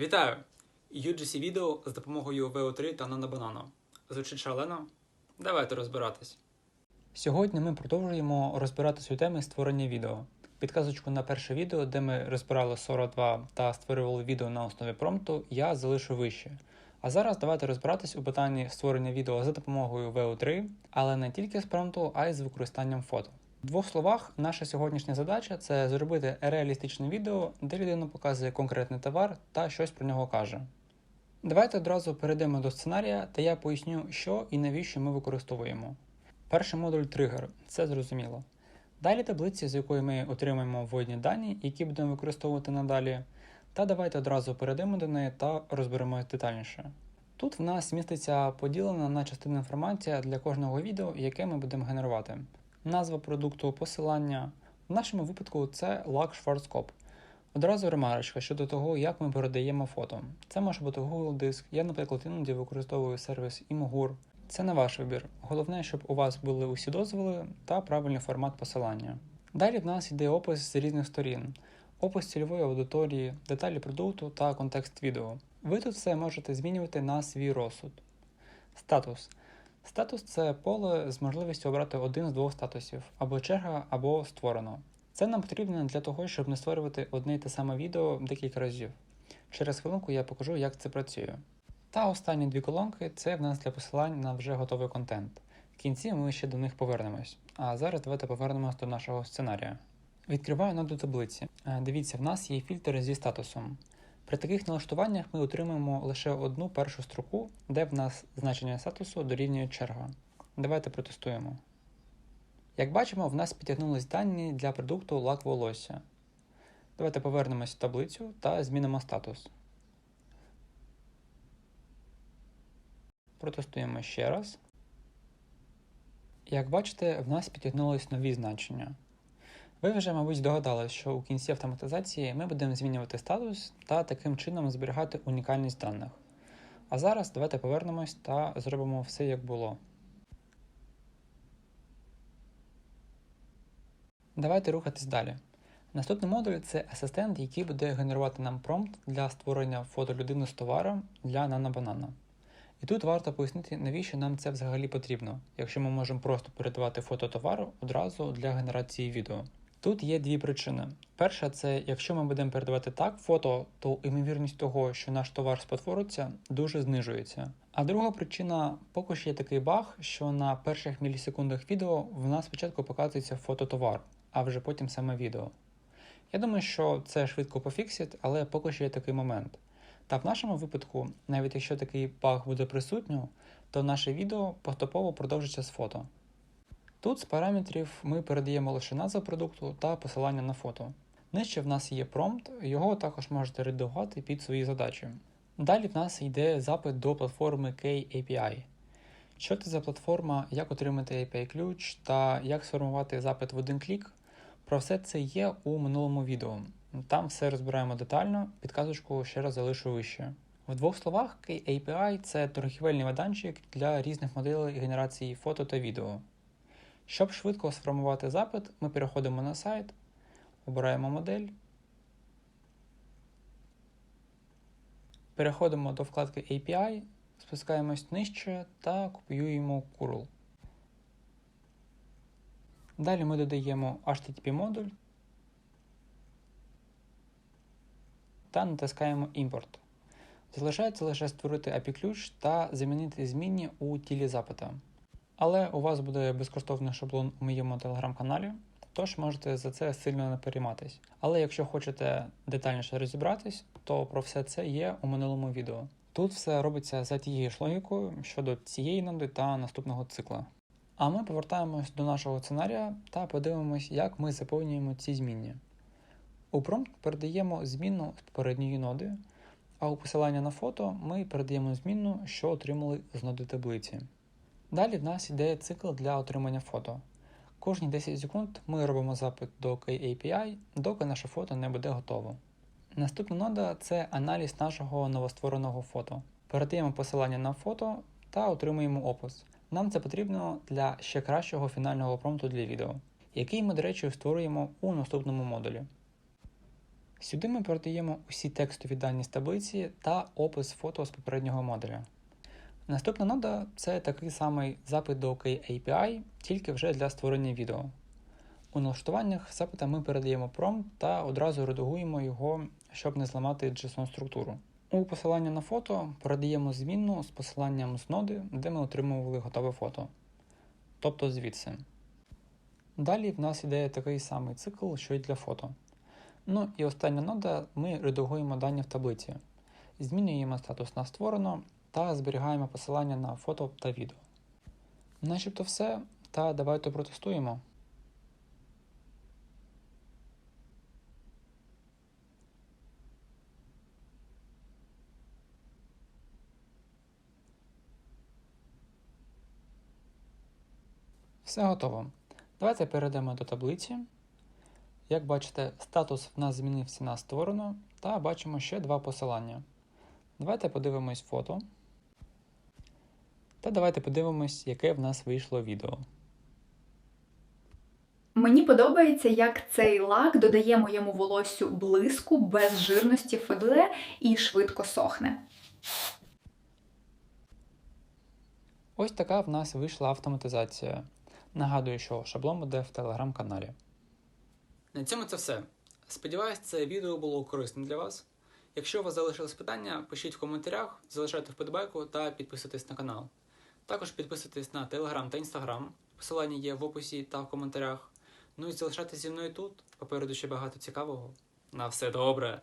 Вітаю! UGC відео з допомогою VO3 та NanoBanano. Звучить шалено? Давайте розбиратись. Сьогодні ми продовжуємо розбиратись у темі створення відео. Підказочку на перше відео, де ми розбирали 42 та створювали відео на основі промпту, я залишу вище. А зараз давайте розбиратись у питанні створення відео за допомогою VO3, але не тільки з промпту, а й з використанням фото. В двох словах, наша сьогоднішня задача це зробити реалістичне відео, де людина показує конкретний товар та щось про нього каже. Давайте одразу перейдемо до сценарія, та я поясню, що і навіщо ми використовуємо. Перший модуль тригер це зрозуміло. Далі таблиці, з якої ми отримаємо вводні дані, які будемо використовувати надалі. Та давайте одразу перейдемо до неї та розберемось детальніше. Тут в нас міститься поділена на частини інформація для кожного відео, яке ми будемо генерувати. Назва продукту, посилання. В нашому випадку це лак Schwarzkopf. Одразу ремарочка щодо того, як ми передаємо фото. Це може бути Google Диск. Я, наприклад, іноді використовую сервіс Imogur. Це не ваш вибір. Головне, щоб у вас були усі дозволи та правильний формат посилання. Далі в нас йде опис з різних сторін, опис цільової аудиторії, деталі продукту та контекст відео. Ви тут все можете змінювати на свій розсуд. Статус. Статус це поле з можливістю обрати один з двох статусів, або черга, або створено. Це нам потрібно для того, щоб не створювати одне й те саме відео декілька разів. Через хвилинку я покажу, як це працює. Та останні дві колонки це в нас для посилань на вже готовий контент. В кінці ми ще до них повернемось. А зараз давайте повернемось до нашого сценарія. Відкриваю ноду таблиці. Е, Дивіться, в нас є фільтр зі статусом. При таких налаштуваннях ми отримаємо лише одну першу строку, де в нас значення статусу дорівнює черга. Давайте протестуємо. Як бачимо, в нас підтягнулись дані для продукту лак волосся. Давайте повернемось в таблицю та змінимо статус. Протестуємо ще раз. Як бачите, в нас підтягнулись нові значення. Ви вже, мабуть, здогадались, що у кінці автоматизації ми будемо змінювати статус та таким чином зберігати унікальність даних. А зараз давайте повернемось та зробимо все як було. Давайте рухатись далі. Наступний модуль це асистент, який буде генерувати нам промпт для створення фото людини з товаром для NanoBanana. І тут варто пояснити, навіщо нам це взагалі потрібно, якщо ми можемо просто передавати фото товару одразу для генерації відео. Тут є дві причини. Перша, це якщо ми будемо передавати так фото, то ймовірність того, що наш товар спотвориться, дуже знижується. А друга причина, поки що є такий баг, що на перших мілісекундах відео в нас спочатку показується фототовар, а вже потім саме відео. Я думаю, що це швидко пофіксять, але поки що є такий момент. Та в нашому випадку, навіть якщо такий баг буде присутнім, то наше відео поступово продовжиться з фото. Тут з параметрів ми передаємо лише назву продукту та посилання на фото. Нижче в нас є промпт, його також можете редагувати під свої задачі. Далі в нас йде запит до платформи KAPI. Що це за платформа, як отримати API-ключ та як сформувати запит в один клік. Про все це є у минулому відео. Там все розбираємо детально, підказочку ще раз залишу вище. В двох словах, KAPI це торгівельний майданчик для різних моделей генерації фото та відео. Щоб швидко сформувати запит, ми переходимо на сайт, обираємо модель, переходимо до вкладки API, спускаємось нижче та копіюємо curl. Далі ми додаємо HTTP модуль та натискаємо імпорт. Залишається лише створити API-ключ та замінити змінні у тілі запита. Але у вас буде безкоштовний шаблон у моєму телеграм-каналі, тож можете за це сильно не перейматись. Але якщо хочете детальніше розібратись, то про все це є у минулому відео. Тут все робиться за тією ж логікою щодо цієї ноди та наступного цикла. А ми повертаємось до нашого сценарія та подивимось, як ми заповнюємо ці змінні. У промпт передаємо змінну з попередньої ноди, а у посилання на фото ми передаємо змінну, що отримали з ноди таблиці. Далі в нас йде цикл для отримання фото. Кожні 10 секунд ми робимо запит до KAPI, доки наше фото не буде готово. Наступна нода це аналіз нашого новоствореного фото. Передаємо посилання на фото та отримуємо опис. Нам це потрібно для ще кращого фінального промпту для відео, який ми, до речі, створюємо у наступному модулі. Сюди ми передаємо усі текстові дані з таблиці та опис фото з попереднього модуля. Наступна нода це такий самий запит до OK API, тільки вже для створення відео. У налаштуваннях запита ми передаємо промпт та одразу редагуємо його, щоб не зламати JSON структуру. У посилання на фото передаємо змінну з посиланням з ноди, де ми отримували готове фото. Тобто звідси. Далі в нас іде такий самий цикл, що й для фото. Ну і остання нода ми редагуємо дані в таблиці, змінюємо статус на створено та зберігаємо посилання на фото та відео. Начебто все, та давайте протестуємо. Все готово. Давайте перейдемо до таблиці. Як бачите, статус в нас змінився на створено, та бачимо ще два посилання. Давайте подивимось фото. Та давайте подивимось, яке в нас вийшло відео. Мені подобається, як цей лак додає моєму волоссю блиску без жирності фебле і швидко сохне. Ось така в нас вийшла автоматизація. Нагадую, що шаблон буде в телеграм-каналі. На цьому це все. Сподіваюсь, це відео було корисним для вас. Якщо у вас залишились питання, пишіть в коментарях, залишайте вподобайку та підписуйтесь на канал. Також підписуйтесь на Телеграм та Інстаграм. Посилання є в описі та в коментарях. Ну і залишайтеся зі мною тут. Попереду ще багато цікавого. На все добре!